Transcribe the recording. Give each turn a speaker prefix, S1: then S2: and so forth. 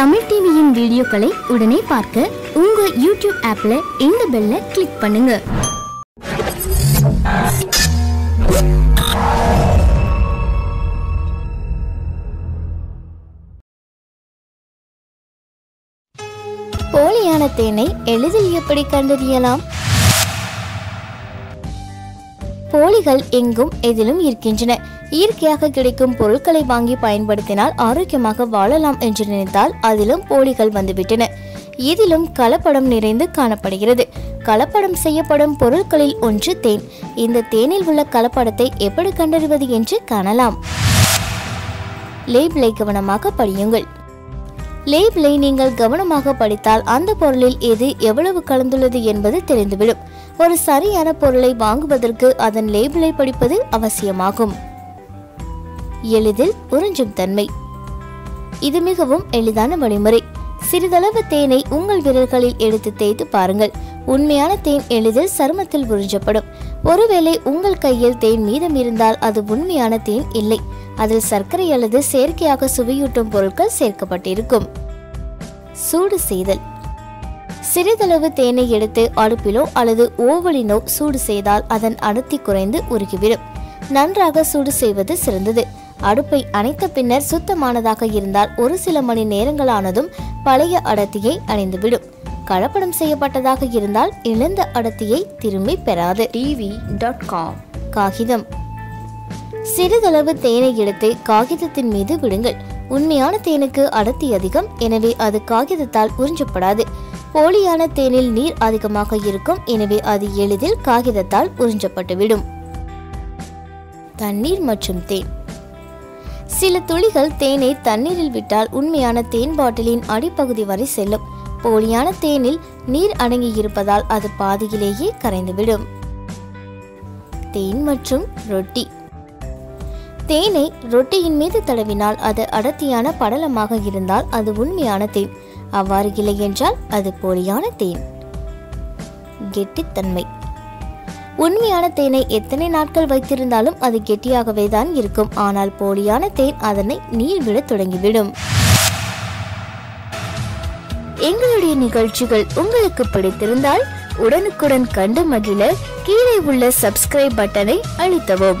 S1: தமிழ் டிவியின் வீடியோக்களை உடனே பார்க்க உங்க யூடியூப் ஆப்ல இந்த பெல்ல கிளிக் பண்ணுங்க. போலியான தேனை எளிதில் எப்படி கண்டறியலாம்? போலிகள் எங்கும் எதிலும் இருக்கின்றன. இயற்கையாக கிடைக்கும் பொருட்களை வாங்கி பயன்படுத்தினால் ஆரோக்கியமாக வாழலாம் என்று நினைத்தால் அதிலும் போலிகள் வந்துவிட்டன. இதிலும் கலப்படம் நிறைந்து காணப்படுகிறது. கலப்படம் செய்யப்படும் பொருட்களில் ஒன்று தேன். இந்த தேனில் உள்ள கலப்படத்தை எப்படி கண்டறிவது என்று காணலாம். லேபிளை கவனமாக படியுங்கள். லேபிளை நீங்கள் கவனமாக படித்தால் அந்த பொருளில் எது எவ்வளவு கலந்துள்ளது என்பது தெரிந்துவிடும். ஒரு சரியான பொருளை வாங்குவதற்கு அதன் லேபிளை படிப்பது அவசியமாகும். எளிதில் உறிஞ்சும் தன்மை. இது மிகவும் எளிதான வழிமுறை. சிறிதளவு தேனை உங்கள் விரல்களில் எடுத்து தேய்த்து பாருங்கள். உண்மையான தேன் எளிதில் சருமத்தில் உறிஞ்சப்படும். ஒருவேளை உங்கள் கையில் தேன் மீதம் இருந்தால் அது உண்மையான தேன் இல்லை. அதில் சர்க்கரை அல்லது செயற்கையாக சுவையூட்டும் பொருட்கள் சேர்க்கப்பட்டிருக்கும். சூடு செய்தல். சிறிதளவு தேனை எடுத்து அடுப்பிலோ அல்லது ஓவலினோ சூடு செய்தால் அதன் அடர்த்தி குறைந்து உருகிவிடும். நன்றாக சூடு செய்வது சிறந்தது. அடுப்பை அணைத்த பின்னர் சுத்தமானதாக இருந்தால் ஒரு சில மணி நேரங்களானதும் பழைய அடர்த்தியை அணிந்துவிடும். கலப்படம் செய்யப்பட்டதாக இருந்தால் இழந்த அடர்த்தியை திரும்பி பெறாது.
S2: TV dot com.
S1: காகிதம். சிறிதளவு தேனை எடுத்து காகிதத்தின் மீது விடுங்கள். உண்மையான தேனுக்கு அடர்த்தி அதிகம் எனவே அது காகிதத்தால் உறிஞ்சப்படாது. போலியான தேனில் நீர் அதிகமாக இருக்கும் எனவே அது எளிதில் காகிதத்தால் உறிஞ்சப்பட்டுவிடும். தண்ணீர் மற்றும் தேன். சில துளிகள் தேனை தண்ணீரில் விட்டால் உண்மையான தேன் பாட்டிலின் அடிப்பகுதி வரை செல்லும். போலியான தேனில் நீர் அடங்கி இருப்பதால் அது பாதியிலேயே கரைந்துவிடும். தேன் மற்றும் ரொட்டி. தேனை ரொட்டியின் மீது தடவினால் அது அடர்த்தியான படலமாக இருந்தால் அது உண்மையான தேன். அவ்வாறு இல்லை என்றால் அது போலியான தேன். கெட்டித்தன்மை. உண்மையான தேனை எத்தனை நாட்கள் வைத்திருந்தாலும் அது கெட்டியாகவே தான் இருக்கும். ஆனால் போலியான தேன் அதனை நீர் விட தொடங்கிவிடும். எங்களுடைய நிகழ்ச்சிகள் உங்களுக்கு பிடித்திருந்தால் உடனுக்குடன் கண்டு மகிழ கீழே உள்ள சப்ஸ்கிரைப் பட்டனை அழுத்தவும்.